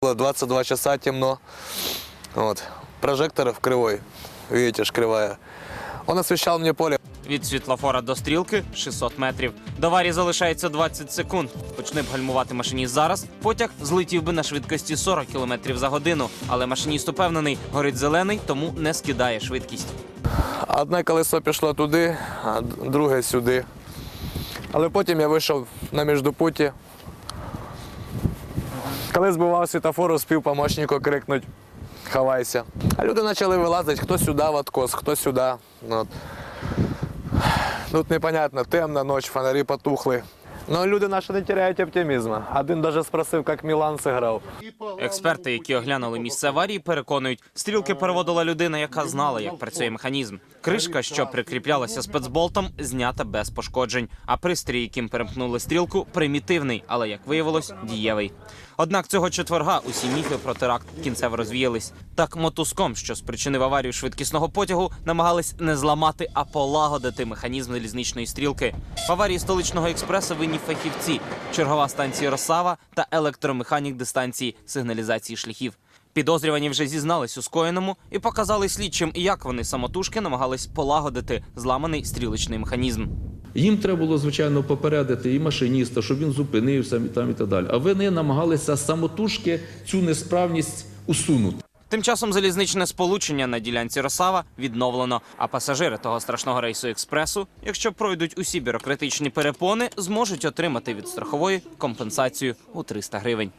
Было 22 часа темно. Вот. Прожектор в кривой. Видите, ж кривая. Он освещал мне поле. Від світлофора до стрілки 600 метрів. До аварії залишається 20 секунд. Почни б гальмувати машиніст зараз. Потяг злетів би на швидкості 40 км за годину. Але машиніст упевнений, горить зелений, тому не скидає швидкість. Одне колесо пішло туди, а друге сюди. Але потім я вийшов на міждопуті. Коли збивав світофор, успів помощнику крикнути ховайся. А люди почали вилазити, хто сюди в откос, хто сюди. От. Тут непонятно, темна ніч, фонарі потухли. Ну, люди наші не теряють оптимізму. Один навіть спросив, як Мілан зіграв. Експерти, які оглянули місце аварії, переконують, стрілки переводила людина, яка знала, як працює механізм. Кришка, що прикріплялася спецболтом, знята без пошкоджень. А пристрій, яким перемкнули стрілку, примітивний, але як виявилось, дієвий. Однак цього четверга усі міфи про теракт кінцево розвіялись. Так мотузком, що спричинив аварію швидкісного потягу, намагались не зламати, а полагодити механізм залізничної стрілки. В аварії столичного експресу винні фахівці, чергова станція Росава та електромеханік дистанції сигналізації шляхів. Підозрювані вже зізнались у скоєному і показали слідчим, як вони самотужки намагались полагодити зламаний стрілочний механізм. Їм треба було, звичайно, попередити і машиніста, щоб він зупинився і там і так далі. А вони намагалися самотужки цю несправність усунути. Тим часом залізничне сполучення на ділянці Росава відновлено. А пасажири того страшного рейсу експресу, якщо пройдуть усі бюрократичні перепони, зможуть отримати від страхової компенсацію у 300 гривень.